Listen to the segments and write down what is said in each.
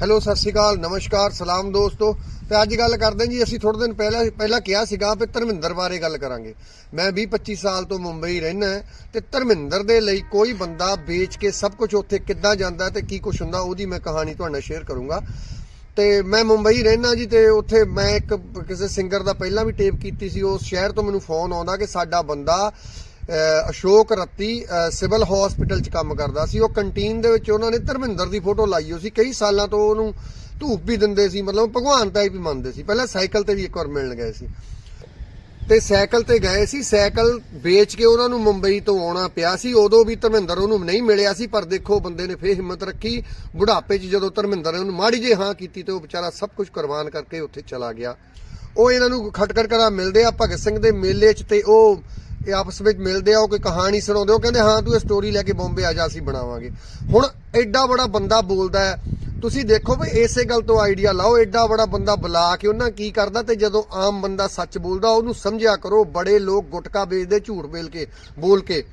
Hello, ਸਤਿ ਸ਼੍ਰੀ ਅਕਾਲ, ਨਮਸਕਾਰ, ਸਲਾਮ ਦੋਸਤੋ। ਤੇ ਅੱਜ ਗੱਲ ਕਰਦੇ ਹਾਂ ਜੀ, ਅਸੀਂ ਥੋੜੇ ਦਿਨ ਪਹਿਲਾਂ ਪਹਿਲਾਂ ਕਿਹਾ ਸੀਗਾ ਵੀ ਧਰਮਿੰਦਰ ਬਾਰੇ ਗੱਲ ਕਰਾਂਗੇ। ਮੈਂ 20 25 ਸਾਲ ਤੋਂ ਮੁੰਬਈ ਰਹਿਣਾ ਤੇ ਧਰਮਿੰਦਰ ਦੇ ਲਈ ਕੋਈ ਬੰਦਾ ਵੇਚ ਕੇ ਸਭ ਕੁਝ ਉੱਥੇ ਕਿੱਦਾਂ ਜਾਂਦਾ ਤੇ ਕੀ ਕੁਝ ਹੁੰਦਾ, ਉਹਦੀ ਮੈਂ ਕਹਾਣੀ ਤੁਹਾਡੇ ਨਾਲ ਸ਼ੇਅਰ ਕਰੂੰਗਾ। ਤੇ ਮੈਂ ਮੁੰਬਈ ਰਹਿਣਾ ਜੀ, ਤੇ ਉੱਥੇ ਮੈਂ ਇੱਕ ਕਿਸੇ ਸਿੰਗਰ ਦਾ ਪਹਿਲਾਂ ਵੀ ਟੇਪ ਕੀਤੀ ਸੀ ਉਸ ਸ਼ਹਿਰ ਤੋਂ ਮੈਨੂੰ ਫੋਨ ਆਉਂਦਾ ਕਿ ਸਾਡਾ ਬੰਦਾ ਅਸ਼ੋਕ ਰੱਤੀ ਸਿਵਲ ਹਸਪੀਟਲ 'ਚ ਕੰਮ ਕਰਦਾ ਸੀ। ਉਹ ਕੰਟੀਨ ਦੇ ਵਿੱਚ ਉਹਨਾਂ ਨੇ ਧਰਮਿੰਦਰ ਦੀ ਫੋਟੋ ਲਾਈ ਹੋਈ ਸੀ। ਕਈ ਸਾਲਾਂ ਤੋਂ ਉਹਨੂੰ ਧੂਪ ਵੀ ਦਿੰਦੇ ਸੀ, ਮਤਲਬ ਭਗਵਾਨ ਟਾਈਪ ਹੀ ਮੰਨਦੇ ਸੀ। ਪਹਿਲਾਂ ਸਾਈਕਲ ਤੇ ਵੀ ਇੱਕ ਵਾਰ ਮਿਲਣ ਗਏ ਸੀ। ਤੇ ਸਾਈਕਲ ਤੇ ਗਏ ਸੀ। ਸਾਈਕਲ ਵੇਚ ਕੇ ਉਹਨਾਂ ਨੂੰ ਮੁੰਬਈ ਤੋਂ ਆਉਣਾ ਪਿਆ ਸੀ। ਉਦੋਂ ਵੀ ਧਰਮਿੰਦਰ ਉਹਨੂੰ ਨਹੀਂ ਮਿਲਿਆ ਸੀ, ਪਰ ਦੇਖੋ ਬੰਦੇ ਨੇ ਫੇਰ ਹਿੰਮਤ ਰੱਖੀ। ਬੁਢਾਪੇ 'ਚ ਜਦੋਂ ਧਰਮਿੰਦਰ ਨੇ ਉਹਨੂੰ ਮਾੜੀ ਜੇ ਹਾਂ ਕੀਤੀ ਤੇ ਉਹ ਵਿਚਾਰਾ ਸਭ ਕੁਝ ਕੁਰਬਾਨ ਕਰਕੇ ਉੱਥੇ ਚਲਾ ਗਿਆ। ਉਹ ਇਹਨਾਂ ਨੂੰ ਖਟਕੜ ਕਰਾ ਮਿਲਦੇ ਆ। ਭਗਤ ਸਿੰਘ ਦੇ ਮੇਲੇ 'ਚ ਤੇ ਉਹ ਇਹ ਆਪਸ ਵਿੱਚ ਮਿਲਦੇ ਆ, ਉਹ ਕੋਈ ਕਹਾਣੀ ਸੁਣਾਉਂਦੇ ਉਹ ਕਹਿੰਦੇ, ਹਾਂ, ਤੂੰ ਇਹ ਸਟੋਰੀ ਲੈ ਕੇ ਬੰਬੇ ਆ ਜਾ, ਅਸੀਂ ਬਣਾਵਾਂਗੇ। ਹੁਣ ਐਡਾ ਬੜਾ ਬੰਦਾ ਬੋਲਦਾ ਹੈ। ਤੁਸੀਂ ਦੇਖੋ ਵੀ ਇਸੇ ਗੱਲ ਤੋਂ ਆਈਡੀਆ ਲਾਓ, ਐਡਾ ਬੜਾ ਬੰਦਾ ਬੁਲਾ ਕੇ ਉਹਨਾਂ ਕੀ ਕਰਦਾ ਤੇ ਜਦੋਂ ਆਮ ਬੰਦਾ ਸੱਚ ਬੋਲਦਾ, ਉਹਨੂੰ ਸਮਝਿਆ ਕਰੋ, ਬੜੇ ਲੋਕ ਗੁਟਕਾ ਵੇਚਦੇ, ਝੂਠ ਬੇਲ ਕੇ, ਬੋਲ ਕੇ।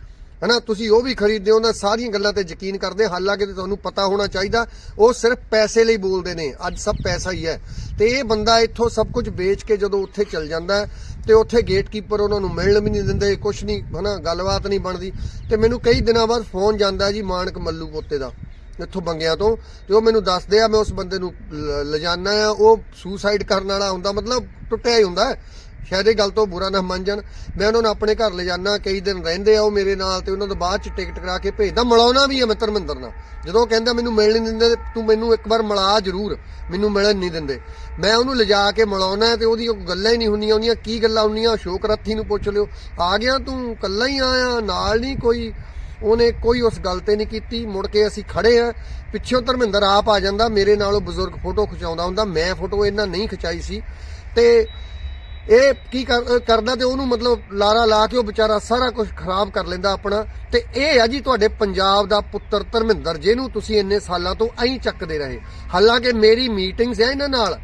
ਹਨਾ ਤੁਸੀਂ ਉਹ ਵੀ ਖਰੀਦਦੇ ਹੋ ਉਹਨਾਂ ਸਾਰੀਆਂ ਗੱਲਾਂ ਤੇ ਯਕੀਨ ਕਰਦੇ ਹਾਲਾਂਕਿ ਤੇ ਤੁਹਾਨੂੰ ਪਤਾ ਹੋਣਾ ਚਾਹੀਦਾ ਉਹ ਸਿਰਫ ਪੈਸੇ ਲਈ ਬੋਲਦੇ ਨੇ ਅੱਜ ਸਭ ਪੈਸਾ ਹੀ ਹੈ। ਤੇ ਇਹ ਬੰਦਾ ਇੱਥੋਂ ਸਭ ਕੁਝ ਵੇਚ ਕੇ ਜਦੋਂ ਉੱਥੇ ਚਲ ਜਾਂਦਾ ਹੈ, ਤੇ ਉੱਥੇ ਗੇਟਕੀਪਰ ਉਹਨਾਂ ਨੂੰ ਮਿਲਣ ਵੀ ਨਹੀਂ ਦਿੰਦੇ ਕੁਝ ਨਹੀਂ ਹਨਾ ਗੱਲਬਾਤ ਨਹੀਂ ਬਣਦੀ। ਤੇ ਮੈਨੂੰ ਕਈ ਦਿਨਾਂ ਬਾਅਦ ਫੋਨ ਜਾਂਦਾ ਜੀ ਮਾਨਕ ਮੱਲੂ ਪੋਤੇ ਦਾ। ਇੱਥੋਂ ਬੰਗਿਆਂ ਤੋਂ ਤੇ ਉਹ ਮੈਨੂੰ ਦੱਸਦੇ ਆ, ਮੈਂ ਉਸ ਬੰਦੇ ਨੂੰ ਲ- ਲਿਜਾਨਾ ਆ, ਉਹ ਸੁਸਾਈਡ ਕਰਨ ਵਾਲਾ ਹੁੰਦਾ, ਮਤਲਬ ਟੁੱਟਿਆ ਹੀ ਹੁੰਦਾ। ਸ਼ਾਇਦ ਇਹ ਗੱਲ ਤੋਂ ਬੁਰਾ ਨਾ ਮੰਨ ਜਾਣ ਮੈਂ ਉਹਨਾਂ ਨੂੰ ਆਪਣੇ ਘਰ ਲਿਜਾਨਾ, ਕਈ ਦਿਨ ਰਹਿੰਦੇ ਆ ਉਹ ਮੇਰੇ ਨਾਲ ਤੇ ਉਹਨਾਂ ਤੋਂ ਬਾਅਦ ਚ ਟਿਕਟ ਕਰਾ ਕੇ ਭੇਜਦਾ। ਮਿਲਾਉਣਾ ਵੀ ਆ ਮੈਂ ਧਰਮਿੰਦਰ ਨਾਲ। ਜਦੋਂ ਉਹ ਕਹਿੰਦਾ, ਮੈਨੂੰ ਮਿਲਣ ਨਹੀਂ ਦਿੰਦੇ, ਤੂੰ ਮੈਨੂੰ ਇੱਕ ਵਾਰ ਮਿਲਾ ਜ਼ਰੂਰ। ਮੈਨੂੰ ਮਿਲਣ ਨਹੀਂ ਦਿੰਦੇ। ਮੈਂ ਉਹਨੂੰ ਲਿਜਾ ਕੇ ਮਿਲਾਉਣਾ ਤੇ ਉਹਦੀ ਉਹ ਗੱਲਾਂ ਹੀ ਨਹੀਂ ਹੁੰਦੀਆਂ। ਉਹਦੀਆਂ ਕੀ ਗੱਲਾਂ ਹੁੰਦੀਆਂ? ਅਸ਼ੋਕ ਰੱਥੀ ਨੂੰ ਪੁੱਛ ਲਿਓ। ਆ ਗਿਆ ਤੂੰ ਕੱਲਾ ਹੀ ਆਇਆ, ਨਾਲ ਨਹੀਂ ਕੋਈ ਉਹਨੇ ਕੋਈ ਉਸ ਗੱਲ ਤੇ ਨਹੀਂ ਕੀਤੀ। ਮੁੜ ਕੇ ਅਸੀਂ ਖੜੇ ਆ ਪਿੱਛੋਂ ਧਰਮਿੰਦਰ ਆਪ ਆ ਜਾਂਦਾ। ਮੇਰੇ ਨਾਲ ਉਹ ਬਜ਼ੁਰਗ ਫੋਟੋ ਖਿਚਾਉਂਦਾ ਹੁੰਦਾ। ਮੈਂ ਫੋਟੋ ਇਹਨਾਂ ਨਹੀਂ ਖਿਚਾਈ ਸੀ। ਤੇ ਇਹ ਕੀ ਕਰਦਾ ਤੇ ਉਹਨੂੰ ਮਤਲਬ ਲਾਰਾ ਲਾ ਕੇ ਉਹ ਵਿਚਾਰਾ ਸਾਰਾ ਕੁਝ ਖਰਾਬ ਕਰ ਲੈਂਦਾ ਆਪਣਾ। ਤੇ ਇਹ ਆ ਜੀ ਤੁਹਾਡੇ ਪੰਜਾਬ ਦਾ ਪੁੱਤਰ ਧਰਮਿੰਦਰ, ਜਿਹਨੂੰ ਤੁਸੀਂ ਇੰਨੇ ਸਾਲਾਂ ਤੋਂ ਐਂ ਚੱਕਦੇ ਰਹੇ। ਹਾਲਾਂਕਿ ਮੇਰੀ ਮੀਟਿੰਗਸ ਹੈ ਇਹਨਾਂ ਨਾਲ।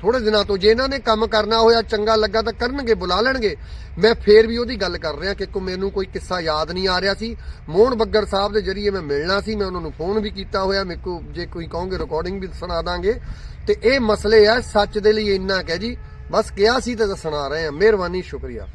ਥੋੜੇ ਦਿਨਾਂ ਤੋਂ ਜੇ ਇਹਨਾਂ ਨੇ ਕੰਮ ਕਰਨਾ ਹੋਇਆ, ਚੰਗਾ ਲੱਗਾ ਤਾਂ ਕਰਨਗੇ, ਬੁਲਾ ਲੈਣਗੇ। ਮੈਂ ਫੇਰ ਵੀ ਉਹਦੀ ਗੱਲ ਕਰ ਰਿਹਾ ਕਿ ਕੋ ਮੈਨੂੰ ਕੋਈ ਕਿੱਸਾ ਯਾਦ ਨਹੀਂ ਆ ਰਿਹਾ ਸੀ। ਮੋਹਨ ਬੱਗਰ ਸਾਹਿਬ ਦੇ ਜਰੀਏ ਮੈਂ ਮਿਲਣਾ ਸੀ, ਮੈਂ ਉਹਨਾਂ ਨੂੰ ਫੋਨ ਵੀ ਕੀਤਾ ਹੋਇਆ, ਮੇਰੇ ਕੋ ਜੇ ਕੋਈ ਕਹੋਗੇ ਰਿਕਾਰਡਿੰਗ ਵੀ ਸੁਣਾ ਦਾਂਗੇ। ਤੇ ਇਹ ਮਸਲੇ ਆ, ਸੱਚ ਦੇ ਲਈ ਇੰਨਾ ਕਹਿ ਜੀ, ਬਸ ਕਿਹਾ ਸੀ ਤੇ ਸੁਣਾ ਰਹੇ ਆ। ਮਿਹਰਬਾਨੀ, ਸ਼ੁਕਰੀਆ।